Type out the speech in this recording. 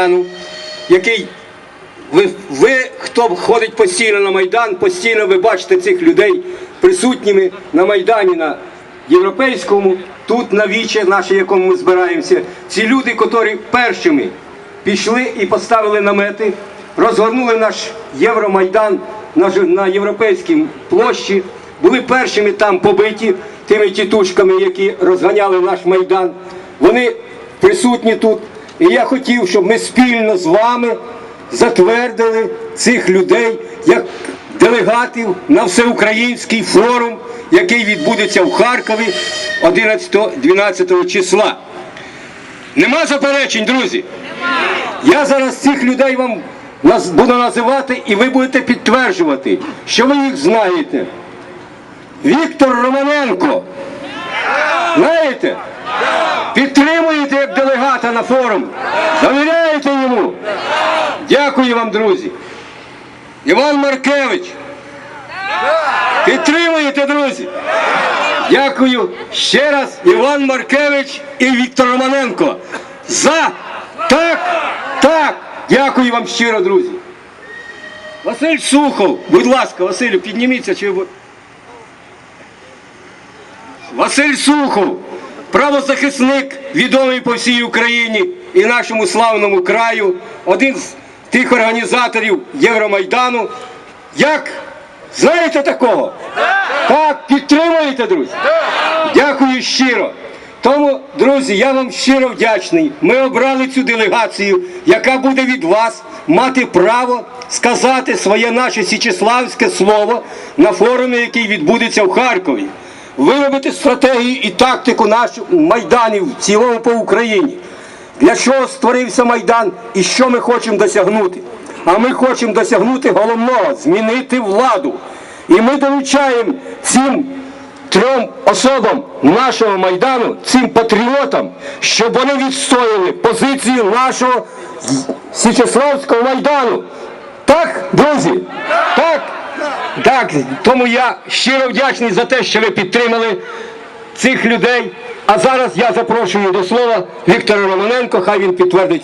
Майдану, який ви, ви, хто ходить постійно на Майдан, постійно ви бачите цих людей присутніми на Майдані, на європейському, тут на віче наше, якому ми збираємося. Ці люди, котрі першими пішли і поставили намети, розгорнули наш Євромайдан на, на європейській площі, були першими там побиті тими тітушками, які розганяли наш майдан. Вони присутні тут. І я хотів, щоб ми спільно з вами затвердили цих людей як делегатів на всеукраїнський форум, який відбудеться в Харкові 11-12 числа. Нема заперечень, друзі? Я зараз цих людей вам буду називати, і ви будете підтверджувати, що ви їх знаєте. Віктор Романенко. Знаєте? Підтримуєте як на форум? Довіряєте йому? Дякую вам, друзі. Іван Маркевич. Підтримуєте, друзі? Дякую ще раз, Іван Маркевич і Віктор Романенко. За так, так. Дякую вам щиро, друзі. Василь Сухов, будь ласка, Василю, підніміться. Чи. Василь Сухов, правозахисник, відомий по всій Україні і нашому славному краю, один з тих організаторів Євромайдану. Як? Знаєте такого? Так, підтримуєте, друзі? Дякую щиро. Тому, друзі, я вам щиро вдячний. Ми обрали цю делегацію, яка буде від вас мати право сказати своє наше січеславське слово на форумі, який відбудеться в Харкові. Виробити стратегію і тактику наших майданів в цілому по Україні. Для чого створився Майдан і що ми хочемо досягнути? А ми хочемо досягнути головного змінити владу. І ми долучаємо цим трьом особам нашого майдану, цим патріотам, щоб вони відстояли позицію нашого Січеславського майдану. Так, друзі? Так. Так, тому я щиро вдячний за те, що ви підтримали цих людей. А зараз я запрошую до слова Віктора Романенко, хай він підтвердить